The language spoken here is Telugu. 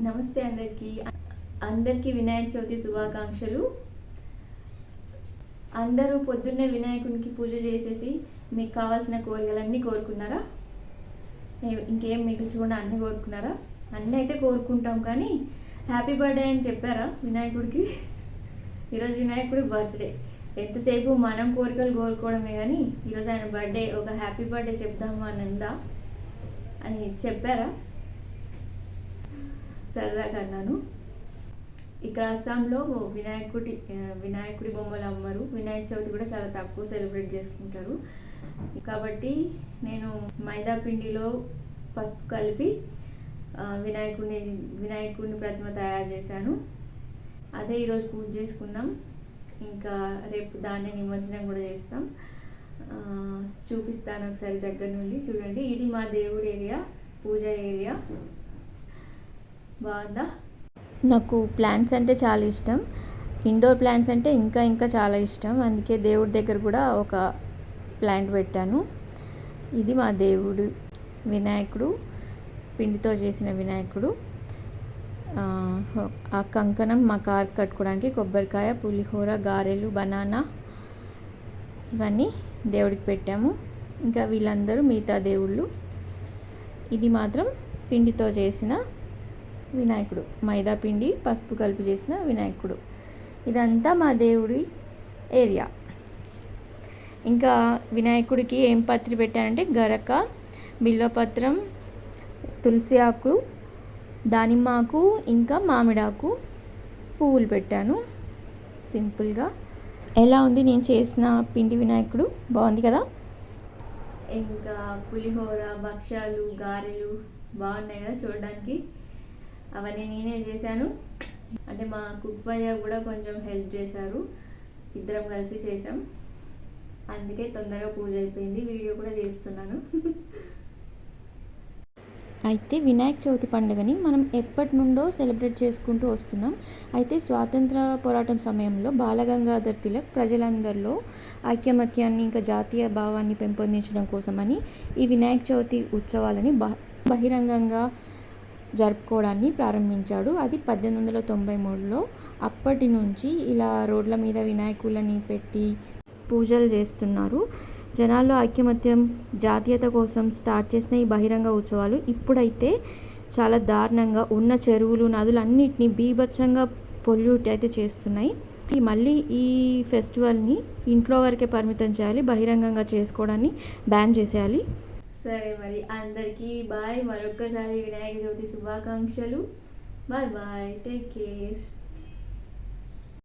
నమస్తే అందరికీ. అందరికీ వినాయక చవితి శుభాకాంక్షలు. అందరూ పొద్దున్నే వినాయకునికి పూజ చేసేసి మీకు కావాల్సిన కోరికలన్నీ కోరుకున్నారా? ఇంకేం ఇంకేం మిగిల్చకుండా అన్నీ కోరుకున్నారా? అన్నీ అయితే కోరుకుంటాం కానీ హ్యాపీ బర్త్డే అని చెప్పారా వినాయకుడికి? ఈరోజు వినాయకుడి బర్త్డే. ఎంతసేపు మనం కోరికలు కోరుకోవడమే కానీ ఈరోజు ఆయన బర్త్డే ఒక హ్యాపీ బర్త్డే చెప్దాము అని ఉందా అని చెప్పారా? సరదాగా అన్నాను. ఇక్కడ అస్సాంలో వినాయకుడి వినాయకుడి బొమ్మలు అమ్మరు. వినాయక చవితి కూడా చాలా తక్కువ సెలబ్రేట్ చేసుకుంటారు. కాబట్టి నేను మైదా పిండిలో పసుపు కలిపి వినాయకుడిని వినాయకుడిని ప్రతిమ తయారు చేశాను. అదే ఈరోజు పూజ చేసుకున్నాం. ఇంకా రేపు దాన్ని నిమజ్జనం కూడా చేస్తాం. చూపిస్తాను ఒకసారి దగ్గర నుండి. చూడండి ఇది మా దేవుడి ఏరియా పూజ ఏరియా. బాగుందా? నాకు ప్లాంట్స్ అంటే చాలా ఇష్టం. ఇండోర్ ప్లాంట్స్ అంటే ఇంకా ఇంకా చాలా ఇష్టం. అందుకే దేవుడి దగ్గర కూడా ఒక ప్లాంట్ పెట్టాను. ఇది మా దేవుడు వినాయకుడు పిండితో చేసిన వినాయకుడు. ఆ, కంకణం మా కార్ కట్టుకోవడానికి కొబ్బరికాయ పులిహోర గారెలు బనానా ఇవన్నీ దేవుడికి పెట్టాము. ఇంకా వీళ్ళందరూ మిగతా దేవుళ్ళు. ఇది మాత్రం పిండితో చేసిన వినాయకుడు. మైదా పిండి పసుపు కలిపి చేసిన వినాయకుడు. ఇదంతా మా దేవుడి ఏరియా. ఇంకా వినాయకుడికి ఏం పత్రి పెట్టానంటే గరక బిల్వపత్రం తులసి ఆకు దానిమ్మాకు ఇంకా మామిడాకు పువ్వులు పెట్టాను. సింపుల్గా. ఎలా ఉంది నేను చేసిన పిండి వినాయకుడు? బాగుంది కదా? ఇంకా పులిహోర భక్ష్యాలు గారెలు బాగున్నాయి కదా చూడడానికి. అవన్నీ నేనే చేశాను. అంటే మా కుక్ భయ్య కూడా కొంచెం హెల్ప్ చేశారు. ఇద్దరం కలిసి చేసాం అందుకే తొందరగా పూజ అయిపోయింది. వీడియో కూడా చేస్తున్నాను. అయితే వినాయక చవితి పండుగని మనం ఎప్పటి నుండో సెలబ్రేట్ చేసుకుంటూ వస్తున్నాం. అయితే స్వాతంత్ర పోరాటం సమయంలో బాలగంగాధర్ తిలక్ ప్రజలందరిలో ఐక్యమత్యాన్ని ఇంకా జాతీయ భావాన్ని పెంపొందించడం కోసమని ఈ వినాయక చవితి ఉత్సవాలని బహిరంగంగా జరుపుకోవడాన్ని ప్రారంభించాడు. అది పద్దెనిమిది వందల తొంభై మూడులో అప్పటి నుంచి ఇలా రోడ్ల మీద వినాయకులని పెట్టి పూజలు చేస్తున్నారు. జనాల్లో ఐక్యమత్యం జాతీయత కోసం స్టార్ట్ చేసిన ఈ బహిరంగ ఉత్సవాలు ఇప్పుడైతే చాలా దారుణంగా ఉన్న చెరువులు నదులు అన్నిటినీ బీభత్సంగా పొల్యూట్ అయితే చేస్తున్నాయి. ఈ మళ్ళీ ఈ ఫెస్టివల్ని ఇంట్లో వరకే పరిమితం చేయాలి బహిరంగంగా చేసుకోవడాన్ని బ్యాన్ చేసేయాలి. సరే మరి అందరికీ బాయ్. మరొక్కసారి వినాయక చవితి శుభాకాంక్షలు. Bye bye. Take care.